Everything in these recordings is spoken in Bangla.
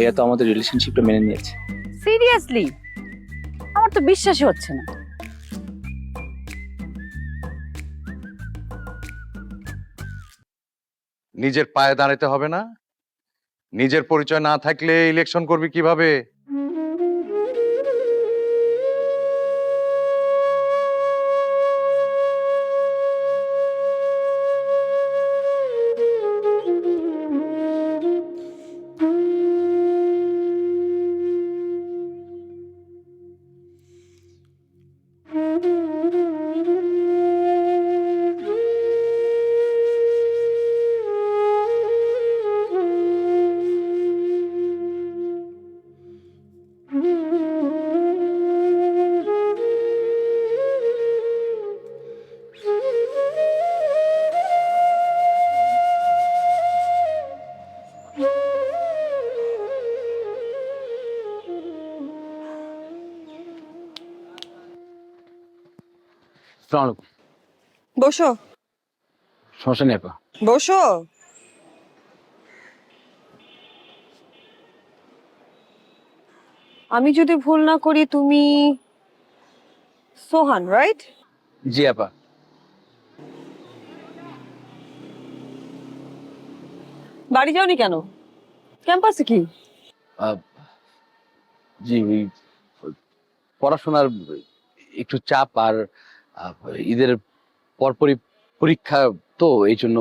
ভাইয়া তো আমাদের রিলেশনশিপটা মেনে নিয়েছে। সিরিয়াসলি আমার তো বিশ্বাসই হচ্ছে না। নিজের পায়ে দাঁড়াতে হবে না। নিজের পরিচয় না থাকলে ইলেকশন করবি কীভাবে? আলাইকুম। বসো। সমস্যা নেই আপা। বসো। আমি যদি ভুল না করি তুমি সোহান রাইট জি আপা। বাড়ি যাওনি কেন? ক্যাম্পাসে কি? জি পড়াশোনার একটু চাপ আর ঈদের পরপরই পরীক্ষা তো এই জন্য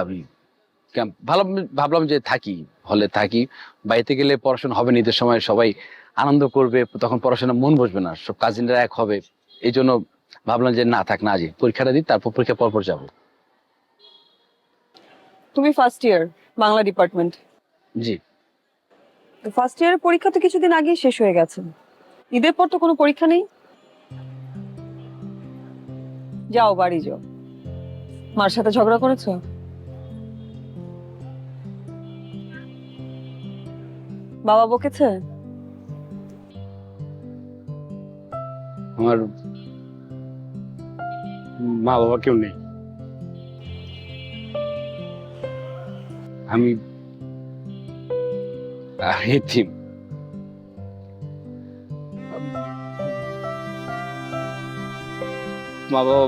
আমি ক্যাম্প ভালো ভাবলাম যে থাকি হলে থাকি। বাড়িতে গেলে পড়াশোনা হবে না ঈদের সময় সবাই আনন্দ করবে তখন পড়াশোনা মন বসবে না সব কাজিনরা এক হবে। এই জন্য ভাবলাম যে না থাক না আজ পরীক্ষাটা দিই তারপর পরীক্ষা পরপর যাব। তুমি ফার্স্ট ইয়ার বাংলা ডিপার্টমেন্ট জি। ফার্স্ট ইয়ারের পরীক্ষা তো কিছুদিন আগেই শেষ হয়ে গেছে। ঈদের পর তো কোনো পরীক্ষা নেই? যাও, বাড়ি যাও। মার সাথে ঝগড়া করেছ? বাবা বকেছে? আমার মা বাবা কেউ নেই। আমি মা বাবা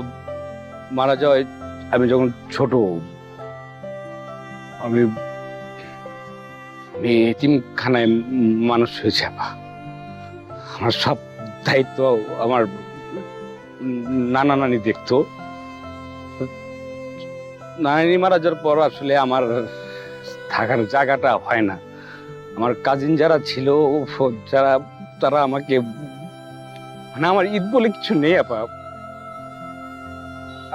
মারা যাওয়ায় আমি যখন ছোট, আমি আমি এতিমখানায় মানুষ হয়েছে আপা। আমার সব দায়িত্ব আমার নানা নানি দেখতো। নানি মারা যাওয়ার পর আসলে আমার থাকার জায়গাটা হয় না। আমার কাজিন যারা ছিল যারা, তারা আমাকে মানে আমার ঈদ বলে কিছু নেই আপা।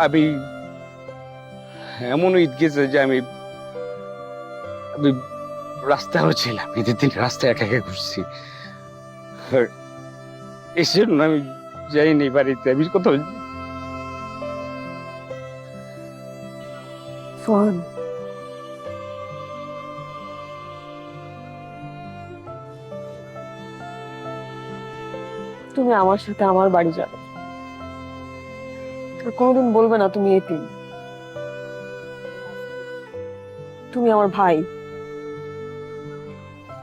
আমি এমন ঈদ গেছে যে আমি আমি রাস্তায়ও ছিলাম, ঈদের দিন রাস্তায় একা একা ঘুরছি। আমি যাইনি বাড়িতে, আমি সোহান তুমি আমার সাথে আমার বাড়ি যাবে কোনোদিন বলবে না তুমি এতিম তুমি আমার ভাই।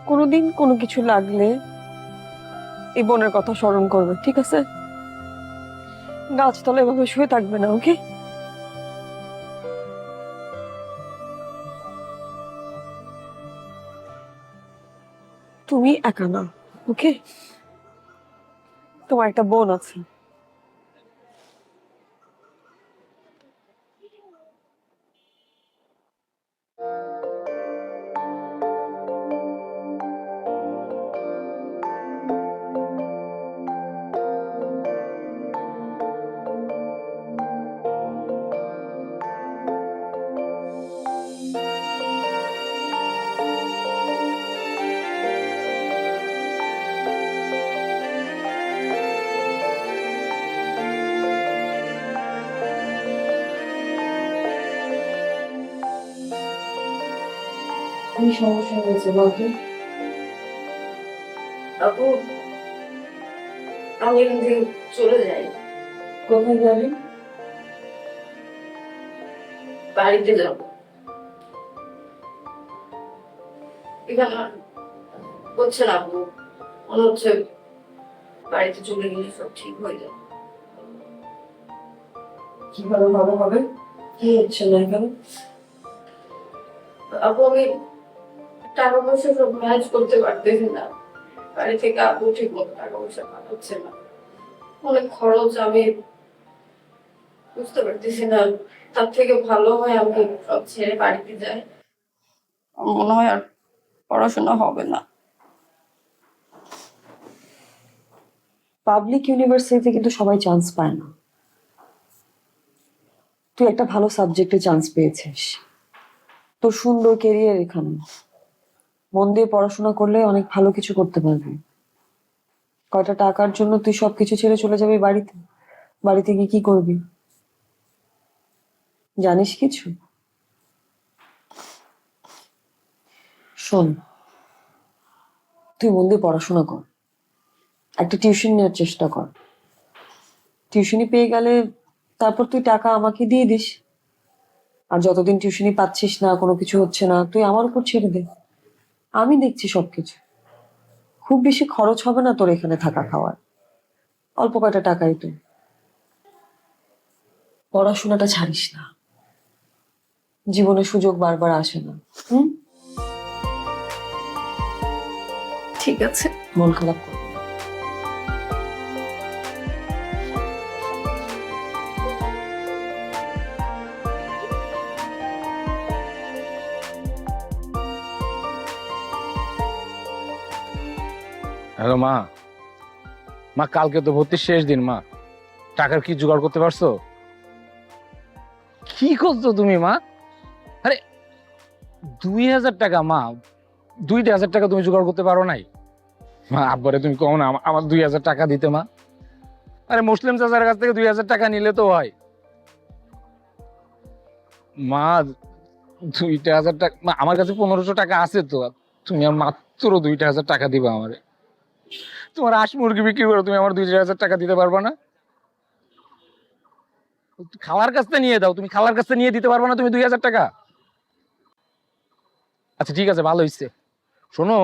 কোনোদিন কোনো কিছু লাগলে এই বোনের কথা স্মরণ করবে, ঠিক আছে? গাছতলা এভাবে শুয়ে থাকবে না, ওকে? তুমি একা না, ওকে? তোমার একটা বোন আছে। কি সমস্যা হয়েছে বলতো আপু আমি এখান থেকে চলে যাই। কোথায় যাবি? বাড়িতে যাব। এখানে হচ্ছে না আপু মনে হচ্ছে বাড়িতে চলে গেলে সব ঠিক হয়ে যাবে। কীভাবে ভালো হবে? কি হচ্ছে না এখানে? আপু আমি টাকা পয়সা সব ম্যানেজ করতে পারতেছি না। বাড়ি থেকে আপু ঠিক মতো টাকা পয়সা পাঠাচ্ছে না। অনেক খরচ আমি বুঝতে পারতেছি না। তার থেকে ভালো হয় আমি সব ছেড়ে বাড়িতে যাই মনে হয় আর পড়াশোনা হবে না। পাবলিক ইউনিভার্সিটিতে কিন্তু সবাই চান্স পায় না। তুই একটা ভালো সাবজেক্টে চান্স পেয়েছিস। তোর সুন্দর কেরিয়ার এখানে। মন দিয়ে পড়াশোনা করলে অনেক ভালো কিছু করতে পারবি। কয়টা টাকার জন্য তুই সবকিছু ছেড়ে চলে যাবি বাড়িতে? বাড়িতে গিয়ে কি করবি? জানিস কিছু? শোন, তুই মন দিয়ে পড়াশোনা কর। একটা টিউশন নেওয়ার চেষ্টা কর। টিউশনি পেয়ে গেলে তারপর তুই টাকা আমাকে দিয়ে দিস। আর যতদিন টিউশনি পাচ্ছিস না, কোনো কিছু হচ্ছে না, তুই আমার উপর ছেড়ে দে। আমি দেখছি সবকিছু। খুব বেশি খরচ হবে না তোর এখানে থাকা খাওয়ার। অল্প কয়টা টাকাই তো। পড়াশোনাটা ছাড়িস না। জীবনে সুযোগ বারবার আসে না। হুম? ঠিক আছে। মন খারাপ কর। মা। মা, কালকে তো ভর্তির শেষ দিন, মা। টাকার কি জোগাড় করতে পারছ? কি করছ তুমি, মা? আরে, দুই হাজার টাকা, মা। দুইটা হাজার টাকা তুমি জোগাড় করতে পারো নাই। মা, আব্বারে তুমি কম না আমার দুই হাজার টাকা দিতে, মা। আরে, মুসলিম চাচার কাছ থেকে দুই হাজার টাকা নিলে তো হয়। মা, দুইটা হাজার টাকা আমার কাছে পনেরোশো টাকা আছে তো। তুমি আর মাত্র দুইটা হাজার টাকা দিবা আমারে। তোমার হাঁস মুরগি বিক্রি করে, তুমি আমার দুই হাজার টাকা দিতে পারবা না। খালার কাছ নিয়ে দাও, তুমি খালার কাছ নিয়ে দিতে পারবা না তুমি দুই হাজার টাকা। আচ্ছা ঠিক আছে, ভালো হয়েছে শোনো,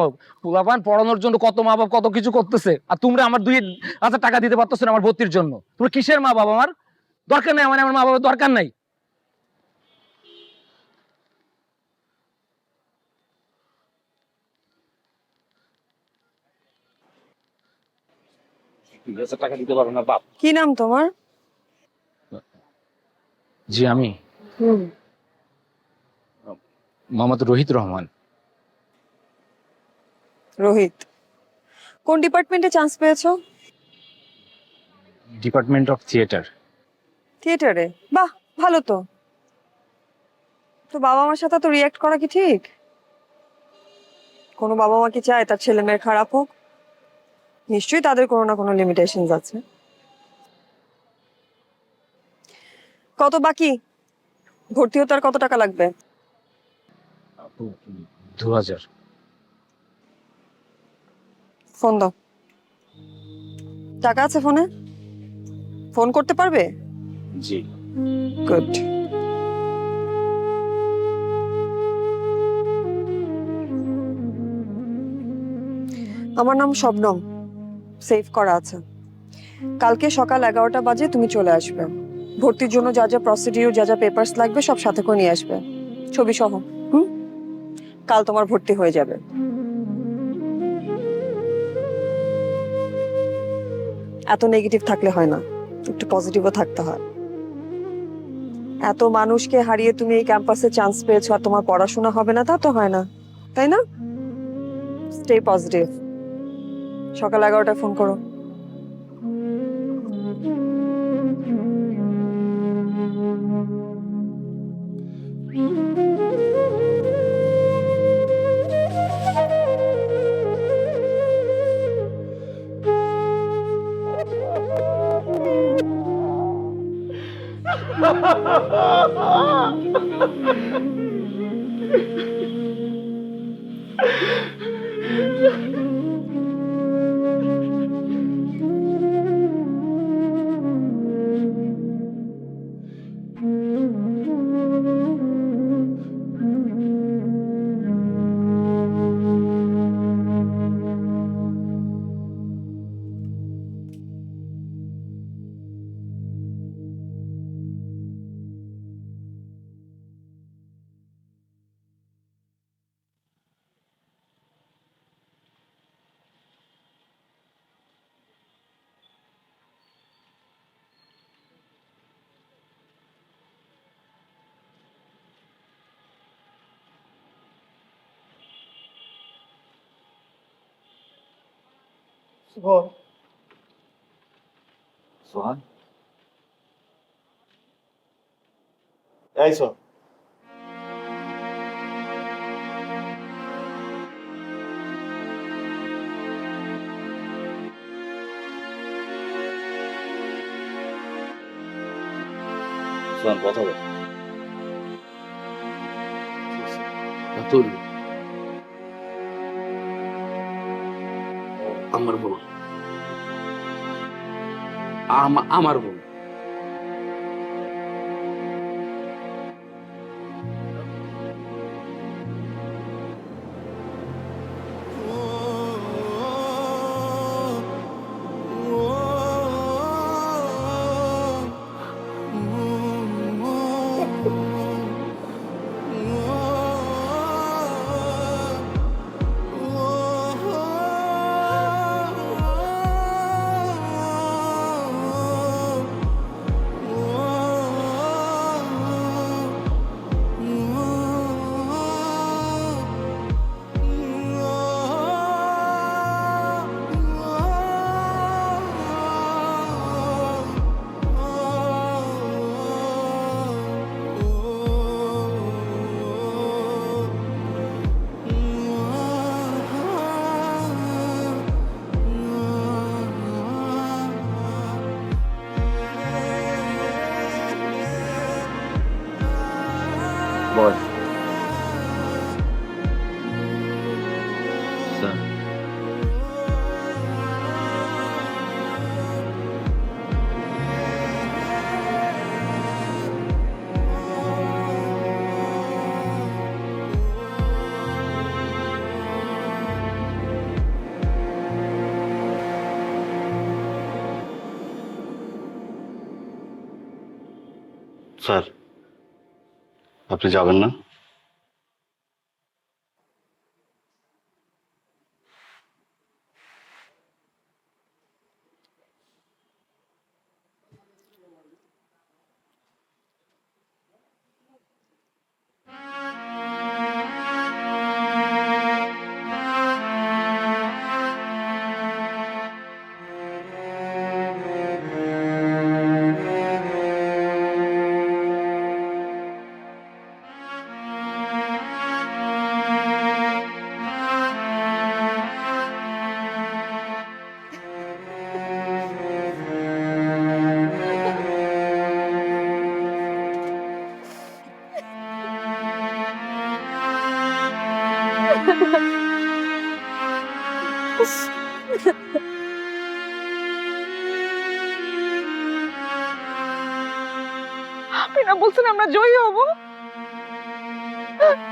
পুলাপান পড়ানোর জন্য কত মা বাবা কত কিছু করতেছে, আর তোমরা আমার দুই হাজার টাকা দিতে পারতেছো না আমার ভর্তির জন্য। তোমরা কিসের মা বাবা আমার? দরকার নাই, আমার আমার মা বাবার দরকার নাই। হাজার টাকা দিতে পারব না বাপ। কি নাম তোমার? জি আমি। মোহাম্মদ রোহিত রহমান। রোহিত কোন ডিপার্টমেন্টে চান্স পেয়েছ? ডিপার্টমেন্ট অফ থিয়েটার থিয়েটারে বাহ ভালো তো। তো বাবা মার সাথে তো রিয়াক্ট করা কি ঠিক? কোনো বাবা মা কি চায় তার ছেলে মেয়ের খারাপ হোক? নিশ্চয়ই তাদের কোনো না কোনো লিমিটেশন আছে। কত বাকি? ভর্তি হতে আর কত টাকা লাগবে? দু হাজার। ফোন দাও। টাকা আছে ফোনে? ফোন করতে পারবে? জি। গুড আমার নাম শবনম সেভ করা আছে। কালকে সকাল এগারোটা বাজে তুমি চলে আসবে। ভর্তির জন্য যা যা প্রসিডিউর যা যা পেপারস লাগবে সব সাথে করে নিয়ে আসবে। ছবি সহ হুম? কাল তোমার ভর্তি হয়ে যাবে। এত নেগেটিভ থাকলে হয় না। একটু পজিটিভও থাকতে হয়। এত মানুষকে হারিয়ে তুমি এই ক্যাম্পাসে চান্স পেয়েছ আর তোমার পড়াশোনা হবে না, তা তো হয় না। তাই না? স্টে পজিটিভ সকাল এগারোটায় ফোন করো। বল সোহান? এই শোন। সোহান কথা বল। আমার বোন স্যার আপনি যাবেন না জয়ী হব?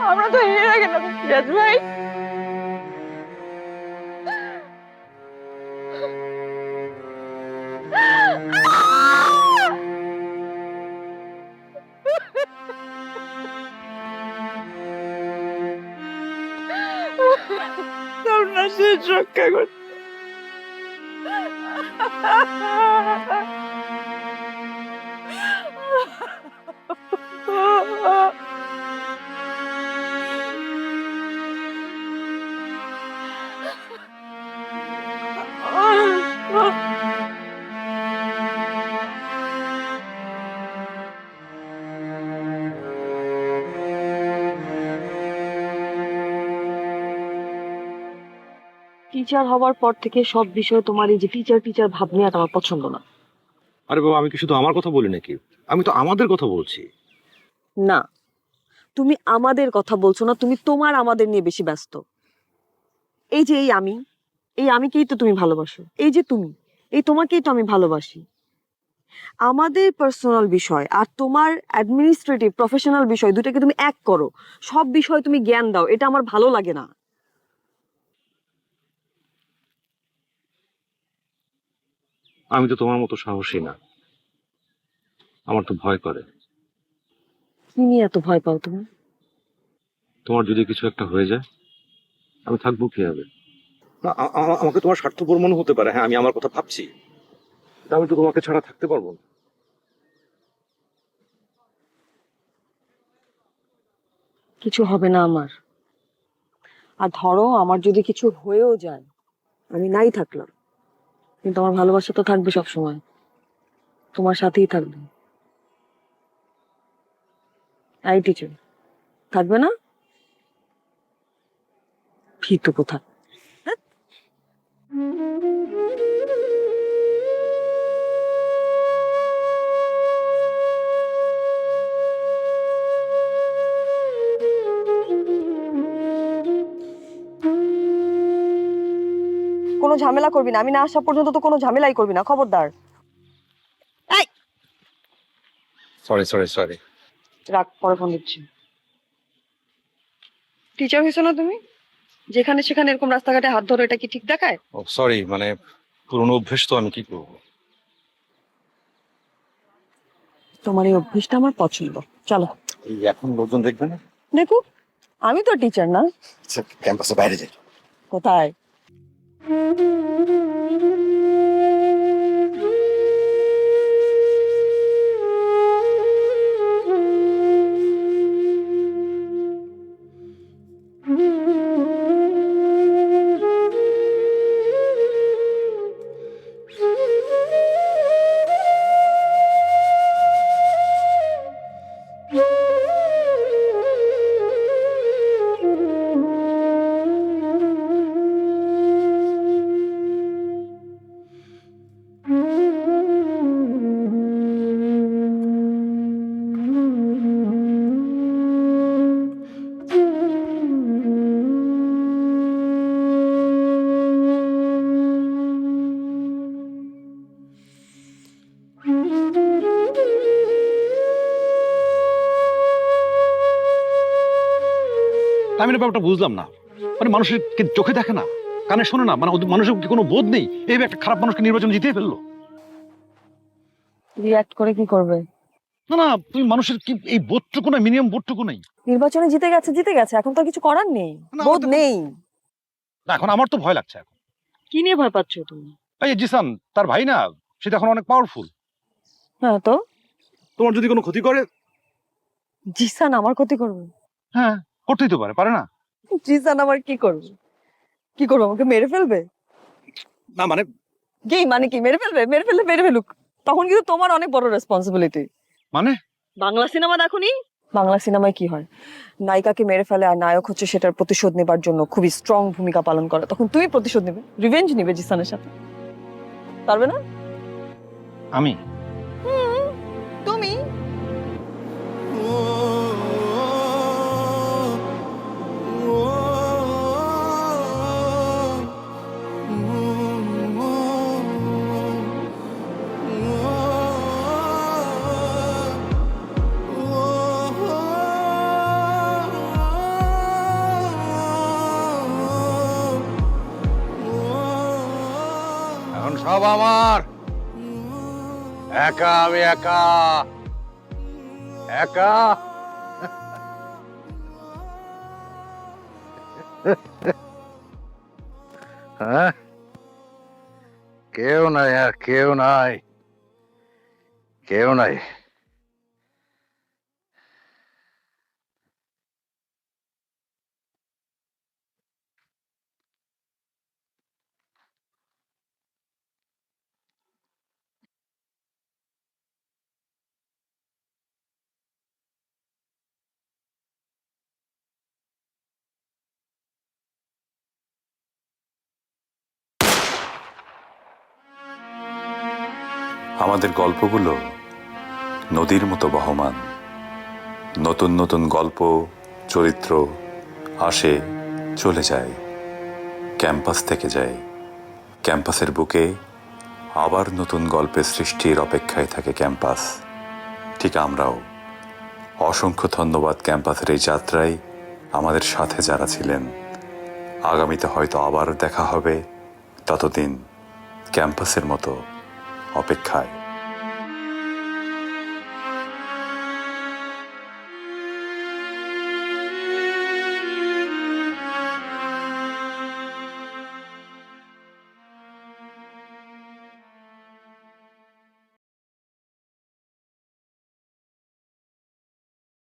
আমরা তো হেরে গেলাম সিরাজ ভাই। আমরা শেষ রক্ষা করতে টিচার হওয়ার পর থেকে সব বিষয়ে তোমার এই যে টিচার টিচার ভাব নেওয়াটা আমার পছন্দ না। আরে বাবা আমি কি শুধু আমার কথা বলি নাকি? আমি তো আমাদের কথা বলছি। না তুমি আমাদের কথা বলছো না তুমি তোমার আমাদের নিয়ে বেশি ব্যস্ত। এই যে এই আমি এই আমিকেই তো তুমি ভালোবাসো। এই যে তুমি এই তোমাকেই তো আমি ভালোবাসি। আমাদের পার্সোনাল বিষয় আর তোমার অ্যাডমিনিস্ট্রেটিভ প্রফেশনাল বিষয় দুটাকে তুমি এক করো। সব বিষয় তুমি জ্ঞান দাও এটা আমার ভালো লাগে না। আমি তো তোমার মতো সাহসী না। আমার তো ভয় করে। কি নিয়ে এত ভয় পাও তুমি? তোমার যদি কিছু একটা হয়ে যায় আমি থাকব কীভাবে? না আমাকে তোমার স্বার্থপর মনে হতে পারে। হ্যাঁ আমি আমার কথা ভাবছি। তা আমি তো তোমাকে ছাড়া থাকতে পারব না। কিছু হবে না আমার। আর ধরো আমার যদি কিছু হয়েও যায় আমি নাই থাকলাম। কিন্তু আমার ভালোবাসা তো থাকবে সব সময় তোমার সাথেই থাকবে। আই টিচার থাকবে না? ভীতু কোথা ঝামেলা করবি না। আমি না আসা পর্যন্ত তো কোনো ঝামেলাই করবি না খবরদার। সরি সরি সরি রাখ পরে ফোন দিচ্ছি। টিচার হয়েছো না তুমি? যেখানে সেখানে এরকম রাস্তাঘাটে হাত ধরো এটা কি ঠিক দেখায়? ও সরি মানে পুরনো অভ্যেস তো আমি কি করব? তোমার এই অভ্যেসটা আমার পছন্দ। চলো। এই এখন লোকজন দেখবে না? দেখো আমি তো টিচার না। ক্যাম্পাসে বাইরে যাই। কোথায়? Thank you. আমি না ব্যাপারটা বুঝলাম না। মানে মানুষের কি চোখে দেখে না? কানে শোনে না? মানে মানুষের কি কোনো বোধ নেই? এই একটা খারাপ মানুষকে নির্বাচন জিতে ফেলল। রিয়াক্ট করে কি করবে? না না তুমি মানুষের কি এই বোধটুকু নাই মিনিমাম বোধটুকু নেই? নির্বাচনে জিতে গেছে জিতে গেছে এখন তো আর কিছু করার নেই। না, বোধ নেই। না এখন আমার তো ভয় লাগছে এখন। কি নিয়ে ভয় পাচ্ছ তুমি? এই জিসান তার ভাই না সেটা এখন অনেক পাওয়ারফুল হ্যাঁ তো? তোমার যদি কোনো ক্ষতি করে? জিসান আমার ক্ষতি করবে। হ্যাঁ। করতেই তো পারে পারে না? জিসান আমার কি করবে? কি করবে আমাকে মেরে ফেলবে? না মানে কি মানে কি মেরে ফেলবে? মেরে ফেললে মেরে ফেলুক। তখন কিন্তু তোমার অনেক বড় রেসপন্সিবিলিটি মানে? বাংলা সিনেমা দেখোনি? বাংলা সিনেমায় কি হয়? নায়িকাকে মেরে ফেলে আর নায়ক হচ্ছে সেটার প্রতিশোধ নেবার জন্য খুবই স্ট্রং ভূমিকা পালন করে। তখন তুমি প্রতিশোধ নেবে? রিভেঞ্জ নিবে জিসানের সাথে। পারবে না? আমি? তুমি? একা আমি একা। একা? হ্যাঁ? কেউ নাই আর কেউ নাই। কেউ নাই। আমাদের গল্পগুলো নদীর মতো বহমান। নতুন নতুন গল্প, চরিত্র আসে, চলে যায়, ক্যাম্পাস থেকে যায়। ক্যাম্পাসের বুকে আবার নতুন গল্পের সৃষ্টির অপেক্ষায় থাকে ক্যাম্পাস। ঠিক আমরাও। অসংখ্য ধন্যবাদ ক্যাম্পাসের এই যাত্রায় আমাদের সাথে যারা ছিলেন। আগামীতে হয়তো আবার দেখা হবে ততদিন ক্যাম্পাসের মতো অপেক্ষায়।